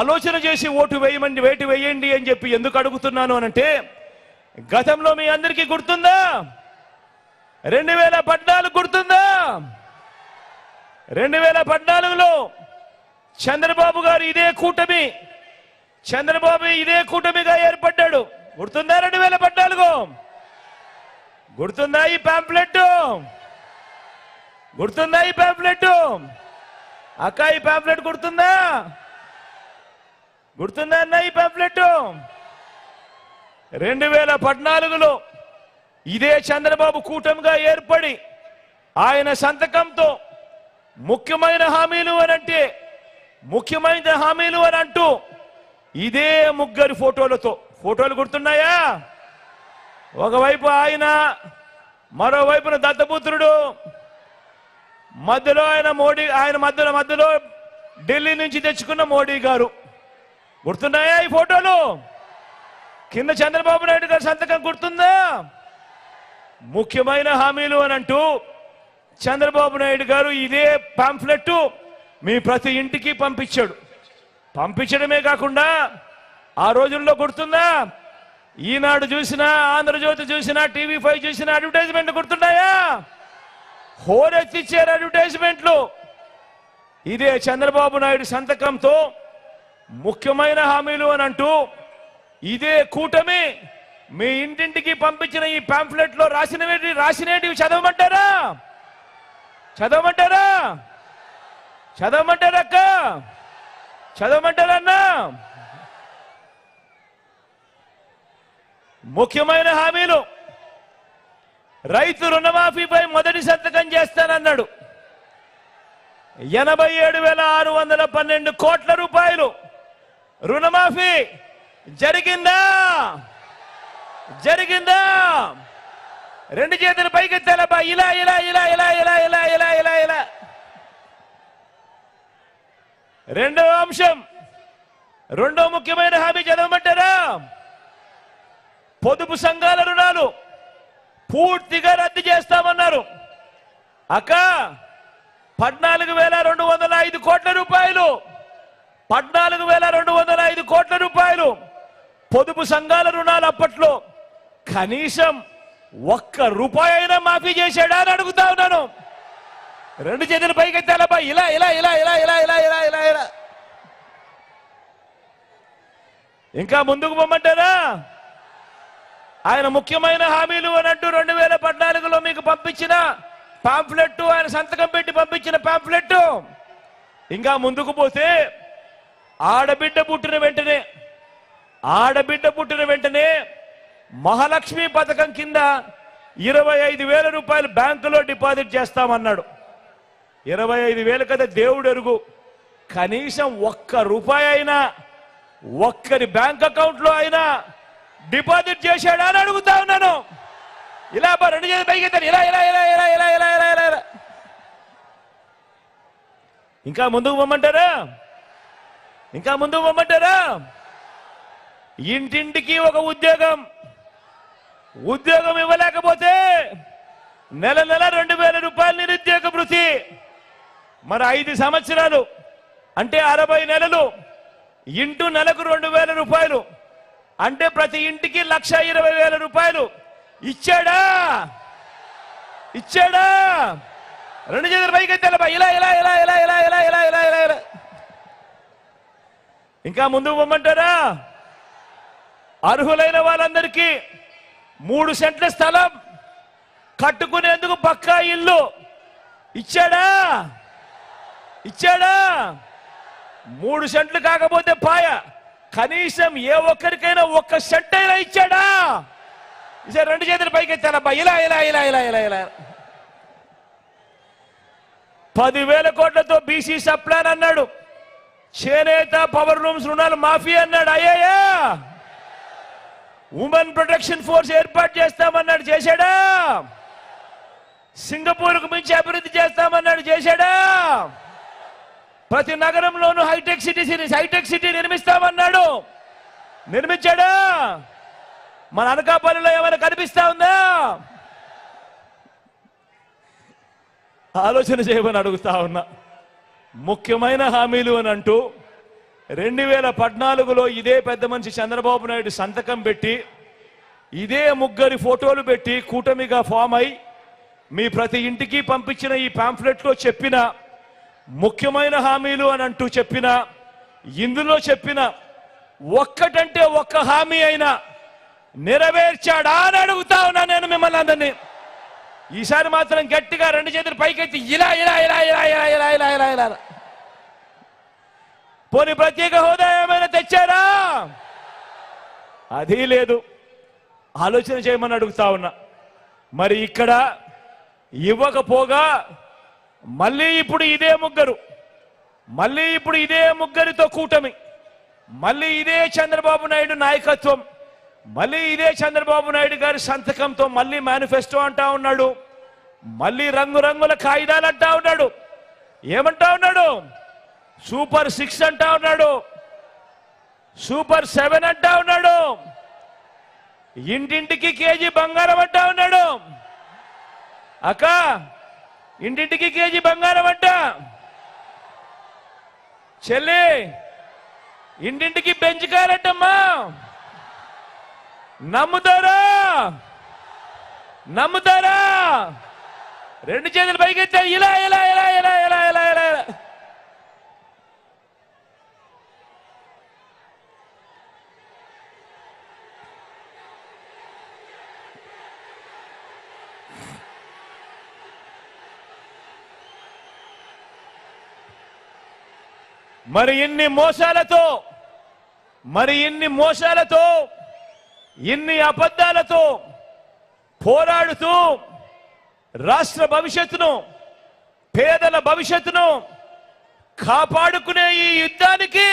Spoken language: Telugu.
ఆలోచన చేసి ఓటు వేయమండి వేటు వేయండి అని చెప్పి ఎందుకు అడుగుతున్నాను అనంటే గతంలో మీ అందరికీ గుర్తుందా? రెండు వేల పద్నాలుగు గుర్తుందా? రెండు వేల పద్నాలుగులో చంద్రబాబు గారు ఇదే కూటమి చంద్రబాబు ఇదే కూటమిగా ఏర్పడ్డాడు. గుర్తుందా రెండు వేల పద్నాలుగు? గుర్తుందా ఈ ప్యాంప్లెట్ గుర్తుందా ఈ పాంప్లెట్ అక్క ఈ ప్యాంప్లెట్ గుర్తుందా? గుర్తుందా అన్న ఈ పంప్లెట్ రెండు వేల పద్నాలుగులో ఇదే చంద్రబాబు కూటమిగా ఏర్పడి ఆయన సంతకంతో ముఖ్యమైన హామీలు అని అంటే ముఖ్యమైన హామీలు అని అంటూ ఇదే ముగ్గురి ఫోటోలతో. ఫోటోలు గుర్తున్నాయా? ఒకవైపు ఆయన మరోవైపున దత్తపుత్రుడు. మధ్యలో ఆయన మోడీ ఆయన మధ్యలో మధ్యలో ఢిల్లీ నుంచి తెచ్చుకున్న మోడీ గారు. గుర్తున్నాయా ఈ ఫోటోలు? కింద చంద్రబాబు నాయుడు గారి సంతకం గుర్తుందా? ముఖ్యమైన హామీలు అని అంటూ చంద్రబాబు నాయుడు గారు ఇదే పాంఫ్లెట్ మీ ప్రతి ఇంటికి పంపించాడు. పంపించడమే కాకుండా ఆ రోజుల్లో గుర్తుందా? ఈనాడు చూసినా ఆంధ్రజ్యోతి చూసినా టీవీ ఫైవ్ చూసినా అడ్వర్టైజ్మెంట్ గుర్తున్నాయా? హోరెత్తిచ్చారు అడ్వర్టైజ్మెంట్లు. ఇదే చంద్రబాబు నాయుడు సంతకంతో ముఖ్యమైన హామీలు అని అంటూ ఇదే కూటమి మీ ఇంటింటికి పంపించిన ఈ పాంఫ్లెట్లో రాసినవి రాసినవి చదవమంటారా? చదవమంటారా? చదవమంటారా అక్క? చదవమంటారన్నా ముఖ్యమైన హామీలు. రైతు రుణమాఫీపై మొదటి సంతకం చేస్తానన్నాడు. ఎనభై ఏడు వేల ఆరు వందల పన్నెండు కోట్ల రూపాయలు. రుణమాఫీ జరిగిందా? జరిగిందా? రెండు చేతులు పైకెత్తాలబ్బా. ఇలా ఇలా ఇలా ఇలా ఇలా ఇలా ఇలా ఇలా ఇలా. రెండో అంశం. రెండో ముఖ్యమైన హామీ చదవమంటారా? పొదుపు సంఘాల రుణాలు పూర్తిగా రద్దు చేస్తామన్నారు. అక్క పద్నాలుగు వేల రెండు వందల ఐదు కోట్ల రూపాయలు పద్నాలుగు వేల రెండు వందల ఐదు కోట్ల రూపాయలు. పొదుపు సంఘాల రుణాలు అప్పట్లో కనీసం ఒక్క రూపాయి అయినా మాఫీ చేశాడా అని అడుగుతా ఉన్నాను. రెండు చేతులు పైకెత్తాలబ్బా ఇలా ఇలా ఇలా ఇలా ఇలా ఇలా ఇలా ఇలా ఇలా. ఇంకా ముందుకు పొమ్మంటారా ఆయన ముఖ్యమైన హామీలు అన్నట్టు రెండు వేల పద్నాలుగులో మీకు పంపించిన పాంఫ్లెట్ ఆయన సంతకం పెట్టి పంపించిన పాంఫ్లెట్ ఇంకా ముందుకు పోతే ఆడబిడ్డ పుట్టిన వెంటనే ఆడబిడ్డ పుట్టిన వెంటనే మహాలక్ష్మి పథకం కింద ఇరవై ఐదు వేల రూపాయలు బ్యాంకులో డిపాజిట్ చేస్తామన్నాడు. ఇరవై ఐదు వేలు కదా దేవుడు ఎరుగు. కనీసం ఒక్క రూపాయి అయినా ఒక్కరి బ్యాంక్ అకౌంట్లో అయినా డిపాజిట్ చేశాడా అని అడుగుతా ఉన్నాను. ఇలా రెండు చేతి పైకి ఇలా ఇలా ఇలా ఇలా ఇలా ఇలా ఇలా ఇలా ఇలా. ఇంకా ముందుకు పొమ్మంటారా ఇంకా ముందు పొమ్మంటారా ఇంటింటికి ఒక ఉద్యోగం. ఉద్యోగం ఇవ్వలేకపోతే నెల నెల రెండు వేల రూపాయలు నిరుద్యోగ వృత్తి. మరి ఐదు సంవత్సరాలు అంటే అరవై నెలలు ఇంటూ నెలకు రెండు వేల రూపాయలు అంటే ప్రతి ఇంటికి లక్ష ఇరవై వేల రూపాయలు. ఇచ్చాడా? ఇచ్చాడా? రెండు చేతుల పైకి తెలబా ఇలా ఇలా ఇలా ఇలా ఇలా ఇలా ఇంకా ముందుకు పొమ్మంటారా అర్హులైన వాళ్ళందరికీ మూడు సెంట్ల స్థలం. కట్టుకునేందుకు పక్కా ఇల్లు. ఇచ్చాడా? ఇచ్చాడా? మూడు సెంట్లు కాకపోతే పాయ. కనీసం ఏ ఒక్కరికైనా ఒక్క సెంట్ అయినా ఇచ్చాడా? ఇసే రెండు చేతులు పైకి ఎత్తానబ్బా ఇలా ఇలా ఇలా ఇలా ఇలా ఇలా. పదివేల కోట్లతో బీసీ సప్లాన్ అన్నాడు. చేనేత పవర్ రూమ్స్ రుణాలు మాఫీ అన్నాడు అయ్యాయా ఉమెన్ ప్రొటెక్షన్ ఫోర్స్ ఏర్పాటు చేస్తామన్నాడు చేశాడా? సింగపూర్కు మించి అభివృద్ధి చేస్తామన్నాడు చేశాడా? ప్రతి నగరంలోనూ హైటెక్ సిటీ హైటెక్ సిటీ నిర్మిస్తామన్నాడు. నిర్మించాడా? మన అనకాపల్లిలో ఏమైనా కనిపిస్తా ఉందా? ఆలోచన చేయమని అడుగుతా ఉన్నా. ముఖ్యమైన హామీలు అని అంటూ రెండు వేల పద్నాలుగులో ఇదే పెద్ద మనిషి చంద్రబాబు నాయుడు సంతకం పెట్టి ఇదే ముగ్గురి ఫోటోలు పెట్టి కూటమిగా ఫామ్ అయి మీ ప్రతి ఇంటికి పంపించిన ఈ పాంఫ్లెట్లో చెప్పిన ముఖ్యమైన హామీలు అని అంటూ చెప్పిన ఇందులో చెప్పిన ఒక్కటంటే ఒక్క హామీ అయినా నెరవేర్చాడా అని అడుగుతా ఉన్నా నేను మిమ్మల్ని అందరినీ. ఈసారి మాత్రం గట్టిగా రెండు చేతులు పైకెత్తి ఇలా ఇలా ఇలా ఇలా ఇలా ఇలా ఇలా ఇలా ఇలా. పోని పోనీ ప్రత్యేక హోదా ఏమైనా తెచ్చారా? అది లేదు. ఆలోచన చేయమని అడుగుతా ఉన్నా. మరి ఇక్కడ ఇవ్వకపోగా మళ్ళీ ఇప్పుడు ఇదే ముగ్గురు. మళ్ళీ ఇప్పుడు ఇదే ముగ్గురితో కూటమి. మళ్ళీ ఇదే చంద్రబాబు నాయుడు నాయకత్వం. మళ్ళీ ఇదే చంద్రబాబు నాయుడు గారి సంతకంతో మళ్ళీ మేనిఫెస్టో అంటా ఉన్నాడు. మళ్ళీ రంగురంగుల కాగితాలు అంటా ఉన్నాడు. ఏమంటా ఉన్నాడు? సూపర్ సిక్స్ అంటా ఉన్నాడు. సూపర్ సెవెన్ అంటా ఉన్నాడు. ఇంటింటికి కేజీ బంగారం అంటా ఉన్నాడు. అక్క ఇంటింటికి కేజీ బంగారం అంట. చెల్లి ఇంటింటికి బెంచ్ కారంటమ్మా నమ్ముతారా? నమ్ముతారా? రెండు చేతులు పైకెత్తా ఇలా ఇలా ఇలా ఇలా ఇలా ఇలా ఇలా. ఇలా మరి ఇన్ని మోసాలతో మరి ఇన్ని మోసాలతో ఇన్ని అబద్ధాలతో పోరాడుతూ రాష్ట్ర భవిష్యత్తును పేదల భవిష్యత్తును కాపాడుకునే ఈ యుద్ధానికి